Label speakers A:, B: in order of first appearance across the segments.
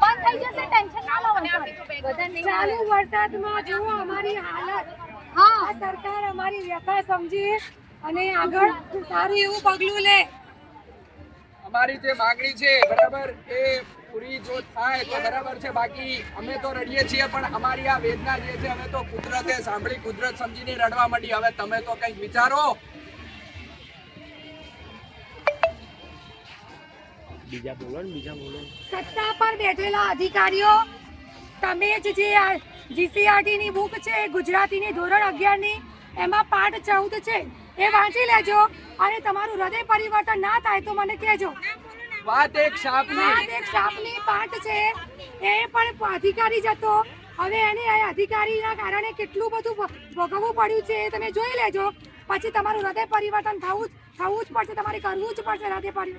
A: બંધ થઈ જશે ટેન્શન ના લો
B: ચાલુ વરસાદમાં જુઓ અમારી હાલત.
A: હા.
B: સરકાર અમારી વ્યથા સમજી અને આગળ સારું એવું પગલું લે.
C: અમારી જે માંગણી છે બરાબર એ પૂરી જો થાય તો બરાબર છે. બાકી અમે તો રડીએ છીએ પણ અમારી આ વેદના જે છે અમે તો કુદરતે સાંભળી કુદરત સમજીને રડવા માંડી. હવે તમે તો કંઈક વિચારો
D: બીજા બોલો ને બીજા બોલો
B: સત્તા પર બેઠેલા અધિકારીઓ તમે જ જે જીસીઆરટી ની બુક છે ગુજરાતીની ધોરણ અગિયારની એમાં પાઠ ચૌદ છે એ વાંચી લેજો અને તમારું હૃદય પરિવર્તન ના થાય તો મને કહેજો.
C: વાત એક શાપની.
B: વાત એક શાપની પાઠ છે એ પણ અધિકારી જ હતો. હવે એને એ અધિકારીના કારણે કેટલું બધું ભોગવવું પડ્યું છે એ તમે જોઈ લેજો. પછી તમારું હૃદય પરિવર્તન થવું જ થવું જ પડશે તમારે કરવું જ પડશે રાતે પાડી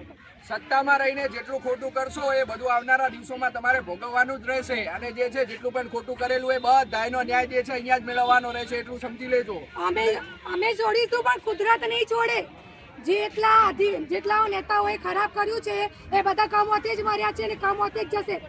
C: સત્તામાં રહીને જેટલું ખોટું કરશો એ બધું આવનારા દિવસોમાં તમારે ભોગવવાનું જ રહેશે. અને જે છે જેટલું પણ ખોટું કરેલું એ બધાયનો ન્યાય જે છે અહીંયા જ મેળવવાનો રહેશે એટલું સમજી લેજો.
B: અમે અમે જોડીશું પણ કુદરત નહીં છોડે. જેટલા અધિ- જેટલા નેતાઓએ ખરાબ કર્યું છે એ બધા કમોતે જ મર્યા છે અને કમોતે જ જશે.